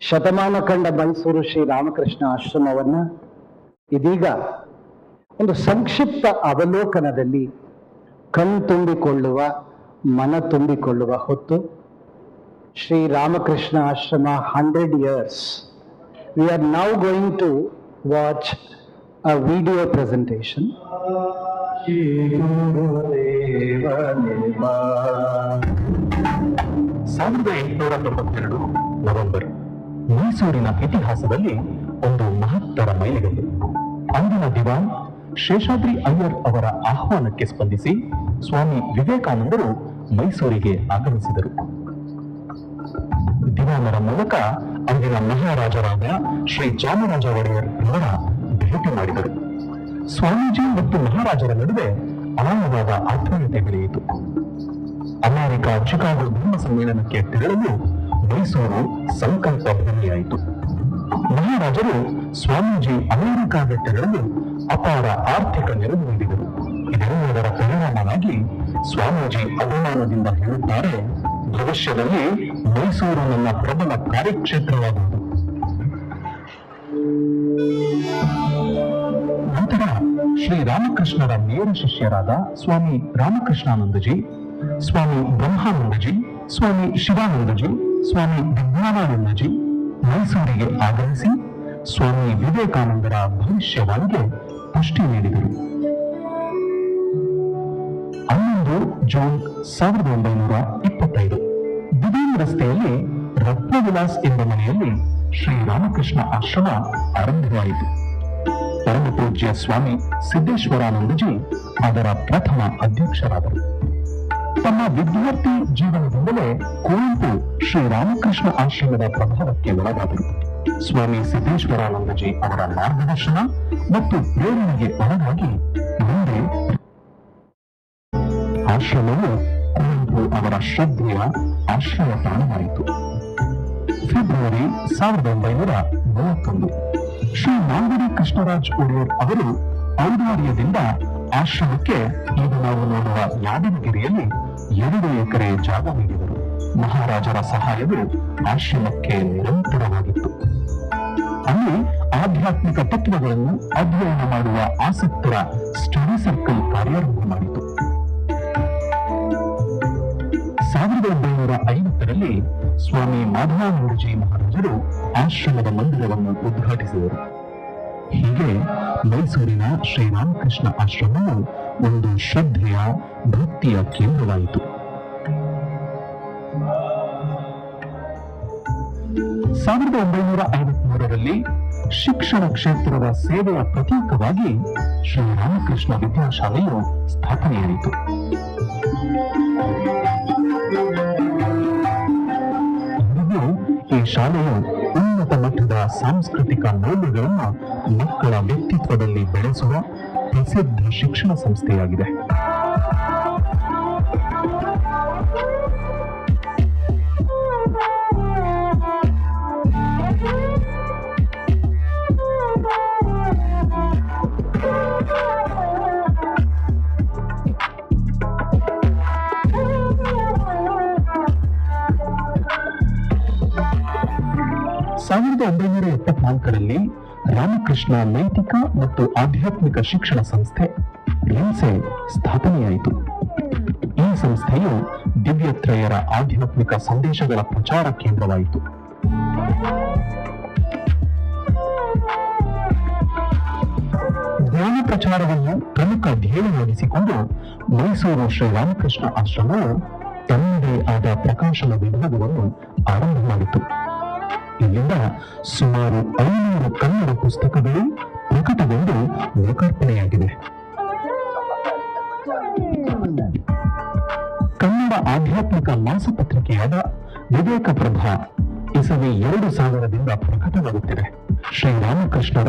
ಶತಮಾನ ಕಂಡ ಮೈಸೂರು ಶ್ರೀ ರಾಮಕೃಷ್ಣ ಆಶ್ರಮವನ್ನ ಇದೀಗ ಒಂದು ಸಂಕ್ಷಿಪ್ತ ಅವಲೋಕನದಲ್ಲಿ ಕಣ್ತುಂಬಿಕೊಳ್ಳುವ ಮನ ತುಂಬಿಕೊಳ್ಳುವ ಹೊತ್ತು Shri Ramakrishna Ashram hundred years. We are now going to watch a video presentation ಸಾವಿರದ ಎಂಟುನೂರ ತೊಂಬತ್ತೆರಡು ನವೆಂಬರ್ ಮೈಸೂರಿನ ಇತಿಹಾಸದಲ್ಲಿ ಒಂದು ಮಹತ್ತರ ಮೈಲಿಗಲ್ಲು ಅಂದಿನ ದಿವಾನ್ ಶೇಷಾದ್ರಿ ಅಯ್ಯರ್ ಅವರ ಆಹ್ವಾನಕ್ಕೆ ಸ್ಪಂದಿಸಿ ಸ್ವಾಮಿ ವಿವೇಕಾನಂದರು ಮೈಸೂರಿಗೆ ಆಗಮಿಸಿದರು. ದಿವಾನರ ಮೂಲಕ ಅಂದಿನ ಮಹಾರಾಜರಾದ ಶ್ರೀ ಚಾಮರಾಜ ಒಡೆಯರ್ ಅವರ ಭೇಟಿ ಮಾಡಿದರು. ಸ್ವಾಮೀಜಿ ಮತ್ತು ಮಹಾರಾಜರ ನಡುವೆ ಆಳವಾದ ಆತ್ಮೀಯತೆ ಬೆಳೆಯಿತು. ಅಮೆರಿಕ ಚಿಕಾಗೋ ಧರ್ಮ ಸಮ್ಮೇಳನಕ್ಕೆ ತೆರಳಲು ಮೈಸೂರು ಸಂಕಲ್ಪ ಭೂಮಿಯಾಯಿತು. ಮಹಾರಾಜರು ಸ್ವಾಮೀಜಿ ಅಮೆರಿಕಾಗೆ ಬೆಟ್ಟಗಳಲ್ಲಿ ಅಪಾರ ಆರ್ಥಿಕ ನೆರವು ನೀಡಿದರು. ಇದೆಲ್ಲದರ ಪರಿಣಾಮವಾಗಿ ಸ್ವಾಮೀಜಿ ಅಭಿಮಾನದಿಂದ ಹೇಳುತ್ತಾರೆ, ಭವಿಷ್ಯದಲ್ಲಿ ಮೈಸೂರು ನನ್ನ ಪ್ರಬಲ ಕಾರ್ಯಕ್ಷೇತ್ರವಾಗುವುದು ನಂತರ ಶ್ರೀ ರಾಮಕೃಷ್ಣರ ನೇರ ಶಿಷ್ಯರಾದ ಸ್ವಾಮಿ ರಾಮಕೃಷ್ಣಾನಂದಜಿ, ಸ್ವಾಮಿ ಬ್ರಹ್ಮಾನಂದಜಿ, ಸ್ವಾಮಿ ಶಿವಾನಂದಜಿ ಸ್ವಾಮಿ ವಿಜ್ಞಾನಾನಂದಜಿ ಮೈಸೂರಿಗೆ ಆಗಮಿಸಿ ಸ್ವಾಮಿ ವಿವೇಕಾನಂದರ ಭವಿಷ್ಯವಾಣಿಗೆ ಪುಷ್ಟಿ ನೀಡಿದರು. ಹನ್ನೊಂದು ಜೂನ್ ಸಾವಿರದ ಒಂಬೈನೂರ ಇಪ್ಪತ್ತೈದು. ದಿಢೀರ್ ರಸ್ತೆಯಲ್ಲಿ ರತ್ನವಿಲಾಸ್ ಎಂಬ ಮನೆಯಲ್ಲಿ ಶ್ರೀ ರಾಮಕೃಷ್ಣ ಆಶ್ರಮ ಆರಂಭವಾಯಿತು. ಪರಮ ಪೂಜ್ಯ ಸ್ವಾಮಿ ಸಿದ್ದೇಶ್ವರಾನಂದಜಿ ಅದರ ಪ್ರಥಮ ಅಧ್ಯಕ್ಷರಾದರು. ತಮ್ಮ ವಿದ್ಯಾರ್ಥಿ ಜೀವನದಿಂದಲೇ ಕುವೆಂಪು ಶ್ರೀ ರಾಮಕೃಷ್ಣ ಆಶ್ರಮದ ಪ್ರಭಾವಕ್ಕೆ ಒಳಗಾದರು. ಸ್ವಾಮಿ ಸಿದ್ದೇಶ್ವರಾನಂದಜಿ ಅವರ ಮಾರ್ಗದರ್ಶನ ಮತ್ತು ಪ್ರೇರಣೆಗೆ ಒಳಗಾಗಿ ಮುಂದೆ ಆಶ್ರಮವು ಕುವೆಂಪು ಅವರ ಶ್ರದ್ಧೆಯ ಆಶ್ರಯ ತಾಣವಾಯಿತು. ಫೆಬ್ರವರಿ ಸಾವಿರದ ಒಂಬೈನೂರ ಮೂವತ್ತೊಂದು. ಶ್ರೀ ನಾಲ್ವಡಿ ಕೃಷ್ಣರಾಜ್ ಒಡೆಯರ್ ಅವರು ಔದಾರ್ಯದಿಂದ ಆಶ್ರಮಕ್ಕೆ ಈಗ ನಾವು ನೋಡುವ ಯಾದಗಿರಿಯಲ್ಲಿ ಎರಡು ಎಕರೆ ಜಾಗ ನೀಡಿದರು ಮಹಾರಾಜರ ಸಹಾಯವು ಆಶ್ರಮಕ್ಕೆ ನಿರಂತರವಾಗಿತ್ತು. ಅಲ್ಲಿ ಆಧ್ಯಾತ್ಮಿಕ ತತ್ವಗಳನ್ನು ಅಧ್ಯಯನ ಮಾಡುವ ಆಸಕ್ತರ ಸ್ಟಡಿ ಸರ್ಕಲ್ ಕಾರ್ಯಾರಂಭ ಮಾಡಿತು. ಸಾವಿರದ ಒಂಬೈನೂರ ಐವತ್ತರಲ್ಲಿ ಸ್ವಾಮಿ ಮಾಧವಾನಂದಜಿ ಮಹಾರಾಜರು ಆಶ್ರಮದ ಮಂದಿರವನ್ನು ಉದ್ಘಾಟಿಸಿದರು. ಹೀಗೆ ಮೈಸೂರಿನ ಶ್ರೀರಾಮಕೃಷ್ಣ ಆಶ್ರಮವು ಒಂದು ಶ್ರದ್ಧೆಯ ಭಕ್ತಿಯ ಕೇಂದ್ರವಾಯಿತು. ಸಾವಿರದ ಒಂಬೈನೂರ ಐವತ್ಮೂರರಲ್ಲಿ ಶಿಕ್ಷಣ ಕ್ಷೇತ್ರದ ಸೇವೆಯ ಪ್ರತೀಕವಾಗಿ ಶ್ರೀರಾಮಕೃಷ್ಣ ವಿದ್ಯಾಶಾಲೆಯು ಸ್ಥಾಪನೆಯಾಯಿತು. ಈ ಶಾಲೆಯು ಉನ್ನತ ಮಟ್ಟದ ಸಾಂಸ್ಕೃತಿಕ ಮೌಲ್ಯಗಳನ್ನು ಮಕ್ಕಳ ವ್ಯಕ್ತಿತ್ವದಲ್ಲಿ ಬೆಳೆಸುವ ಪ್ರಸಿದ್ಧ ಶಿಕ್ಷಣ ಸಂಸ್ಥೆಯಾಗಿದೆ. ಸಾವಿರದ ಒಂಬೈನೂರ ಎಪ್ಪತ್ನಾಲ್ಕರಲ್ಲಿ ರಾಮಕೃಷ್ಣ ನೈತಿಕ ಮತ್ತು ಆಧ್ಯಾತ್ಮಿಕ ಶಿಕ್ಷಣ ಸಂಸ್ಥೆ ಲಿನ್ಸೆ ಸ್ಥಾಪನೆಯಾಯಿತು. ಈ ಸಂಸ್ಥೆಯು ದಿವ್ಯತ್ರಯರ ಆಧ್ಯಾತ್ಮಿಕ ಸಂದೇಶಗಳ ಪ್ರಚಾರ ಕೇಂದ್ರವಾಯಿತು. ಜ್ಞಾನ ಪ್ರಚಾರವನ್ನು ಪ್ರಮುಖ ಧ್ಯೇಯವಾಗಿಸಿಕೊಂಡು ಮೈಸೂರು ಶ್ರೀರಾಮಕೃಷ್ಣ ಆಶ್ರಮವು ತನ್ನದೇ ಆದ ಪ್ರಕಾಶನ ವಿಭಾಗವನ್ನು ಆರಂಭ ಮಾಡಿತು. ಇಲ್ಲಿಂದ ಸುಮಾರು ಐನೂರು ಕನ್ನಡ ಪುಸ್ತಕಗಳು ಪ್ರಕಟಗೊಂಡು ಲೋಕಾರ್ಪಣೆಯಾಗಿದೆ ಕನ್ನಡ ಆಧ್ಯಾತ್ಮಿಕ ಮಾಸಪತ್ರಿಕೆಯಾದ ವಿವೇಕ ಪ್ರಭಾ ಇಸವಿ ಎರಡು ಸಾವಿರದಿಂದ ಪ್ರಕಟವಾಗುತ್ತಿದೆ. ಶ್ರೀರಾಮಕೃಷ್ಣರ,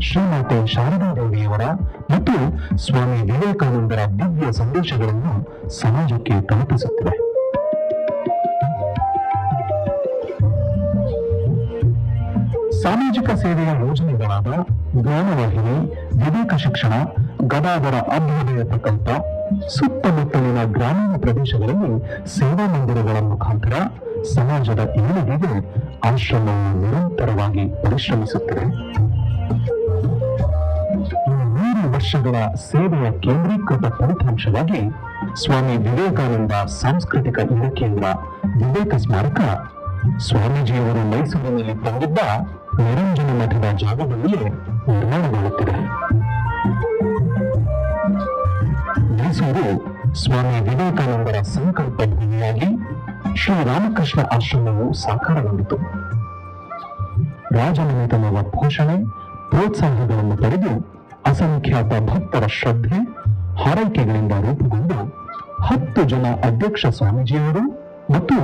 ಶ್ರೀಮಾತೆ ಶಾರದಾದೇವಿಯವರ ಮತ್ತು ಸ್ವಾಮಿ ವಿವೇಕಾನಂದರ ದಿವ್ಯ ಸಂದೇಶಗಳನ್ನು ಸಮಾಜಕ್ಕೆ ತಲುಪಿಸುತ್ತಿದೆ. ಸಾಮಾಜಿಕ ಸೇವೆಯ ಯೋಜನೆಗಳಾದ ಜ್ಞಾನವಾಹಿನಿ, ವಿವೇಕ ಶಿಕ್ಷಣ, ಗದಾಧರ ಅಭ್ಯುದಯ ಪ್ರಕಲ್ಪ, ಸುತ್ತಮುತ್ತಲಿನ ಗ್ರಾಮೀಣ ಪ್ರದೇಶಗಳಲ್ಲಿ ಸೇವಾ ಮಂದಿರಗಳ ಮುಖಾಂತರ ಸಮಾಜದ ಏಳಿಗೆಗೆ ಆಶ್ರಮವನ್ನು ನಿರಂತರವಾಗಿ ಪರಿಶ್ರಮಿಸುತ್ತದೆ. ಮೂರು ವರ್ಷಗಳ ಸೇವೆಯ ಕೇಂದ್ರೀಕೃತ ಫಲಿತಾಂಶವಾಗಿ ಸ್ವಾಮಿ ವಿವೇಕಾನಂದ ಸಾಂಸ್ಕೃತಿಕ ಇಲಾಖೆಯಿಂದ ವಿವೇಕ ಸ್ಮಾರಕ ಸ್ವಾಮೀಜಿಯವರು ಮೈಸೂರಿನಲ್ಲಿ ತಂದಿದ್ದ ನಿರಂಜನ ಮಠದ ಜಾಗದಲ್ಲಿಯೇ ನಿರ್ಮಾಣಗೊಳ್ಳುತ್ತಿದೆ. ಮೈಸೂರು ಸ್ವಾಮಿ ವಿವೇಕಾನಂದರ ಸಂಕಲ್ಪ ಭೂಮಿಯಾಗಿ ಶ್ರೀರಾಮಕೃಷ್ಣ ಆಶ್ರಮವು ಸಾಕಾರಗೊಂಡಿತು. ರಾಜಮನೆತನದ ಪೋಷಣೆ ಪ್ರೋತ್ಸಾಹಗಳನ್ನು ಪಡೆದು ಅಸಂಖ್ಯಾತ ಭಕ್ತರ ಶ್ರದ್ಧೆ, ಹಾರೈಕೆಗಳಿಂದ ರೂಪುಗೊಂಡ ಹತ್ತು ಜನ ಅಧ್ಯಕ್ಷ ಸ್ವಾಮೀಜಿಯವರು ಮತ್ತು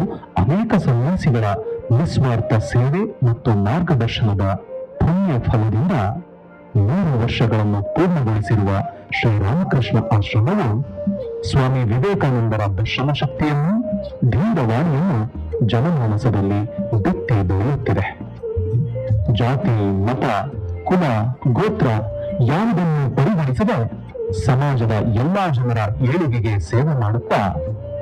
ಅನೇಕ ಸನ್ಯಾಸಿಗಳ ನಿಸ್ವಾರ್ಥ ಸೇವೆ ಮತ್ತು ಮಾರ್ಗದರ್ಶನದ ಪುಣ್ಯ ಫಲದಿಂದ ನೂರು ವರ್ಷಗಳನ್ನು ಪೂರ್ಣಗೊಳಿಸಿರುವ ಶ್ರೀರಾಮಕೃಷ್ಣ ಆಶ್ರಮವು ಸ್ವಾಮಿ ವಿವೇಕಾನಂದರ ದರ್ಶನ ಶಕ್ತಿಯನ್ನು ಧೀರವಾಣಿಯನ್ನು ಜನಮಾನಸದಲ್ಲಿ ಬಿತ್ತಿ ಬೆಳೆಯುತ್ತಿದೆ ಜಾತಿ, ಮತ, ಕುಲ, ಗೋತ್ರ ಯಾವುದನ್ನು ಪರಿಗಣಿಸದೆ ಸಮಾಜದ ಎಲ್ಲಾ ಜನರ ಏಳಿಗೆಗೆ ಸೇವೆ ಮಾಡುತ್ತಾ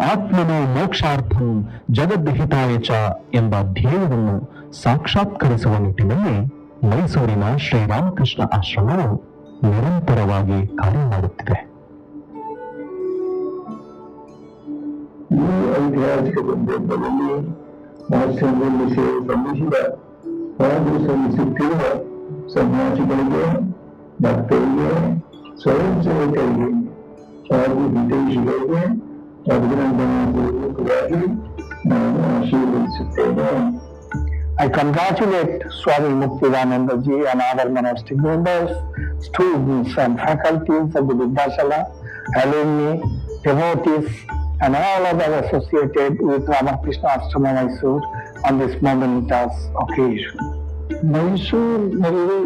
ಆತ್ಮನೋ ಮೋಕ್ಷಾರ್ಥಂ ಜಗದ್ಹಿತಾಯ ಚ ಎಂಬ ಧ್ಯೇಯವನ್ನು ಸಾಕ್ಷಾತ್ಕರಿಸುವ ನಿಟ್ಟಿನಲ್ಲಿ ಮೈಸೂರಿನ ಶ್ರೀರಾಮಕೃಷ್ಣ ಆಶ್ರಮವು ನಿರಂತರವಾಗಿ ಕಾರ್ಯ ಮಾಡುತ್ತಿದೆ ಈ ಐತಿಹಾಸಿಕ ಸಂದರ್ಭದಲ್ಲಿ ಆಶ್ರಮದಲ್ಲಿ ಸೇವೆ ಸಲ್ಲಿಸಿದ ಹಾಗೂ ಸಲ್ಲಿಸುತ್ತಿರುವ ಸನ್ಯಾಸಿಗಳಿಗೆ ಭಕ್ತರಿಗೆ ಸ್ವಯಂ ಸೇವಕರಿಗೆ ಹಾಗೂ ಹಿತೈಷಿಗಳಿಗೆ I congratulate Swami Muktidananda ji and other monastic members, students and faculties of the Vidyashala, alumni, devotees, and all others associated with Ramakrishna Ashrama Mysore on this momentous occasion. ಮೈಸೂರಿನಲ್ಲಿ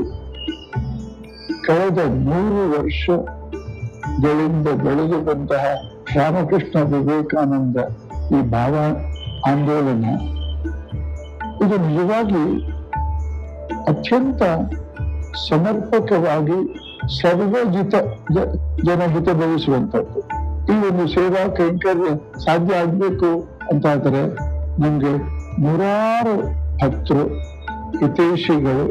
ಕಳೆದ ಮೂರು ವರ್ಷಗಳಿಂದ ಬೆಳೆದುಕೊಂತಹ ರಾಮಕೃಷ್ಣ ವಿವೇಕಾನಂದ ಈ ಭಾವ ಆಂದೋಲನ, ಇದು ನಿಜವಾಗಿ ಅತ್ಯಂತ ಸಮರ್ಪಕವಾಗಿ ಸರ್ವಜಿತ ಜನಹಿತ ಬಯಸುವಂಥದ್ದು ಈ ಒಂದು ಸೇವಾ ಕೈಂಕರ್ಯ ಸಾಧ್ಯ ಆಗ್ಬೇಕು ಅಂತಾದರೆ ನಮ್ಗೆ ನೂರಾರು ಭಕ್ತರು, ಹಿತೈಷಿಗಳು,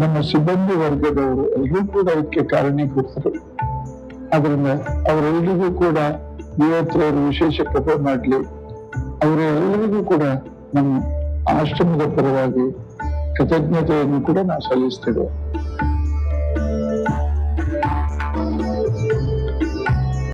ನಮ್ಮ ಸಿಬ್ಬಂದಿ ವರ್ಗದವರು ಎಲ್ಲರೂ ಕೂಡ ಇದಕ್ಕೆ ಕಾರಣೀಕರ್ತರು ಅದರಿಂದ ಅವರೆಲ್ಲರಿಗೂ ಕೂಡ ಇವತ್ತರವರು ವಿಶೇಷ ಕೃಪೆ ಮಾಡಲಿ. ಅವರೆಲ್ಲರಿಗೂ ಕೂಡ ನಮ್ಮ ಆಶ್ರಮದ ಪರವಾಗಿ ಕೃತಜ್ಞತೆಯನ್ನು ಕೂಡ ನಾವು ಸಲ್ಲಿಸ್ತೇವೆ.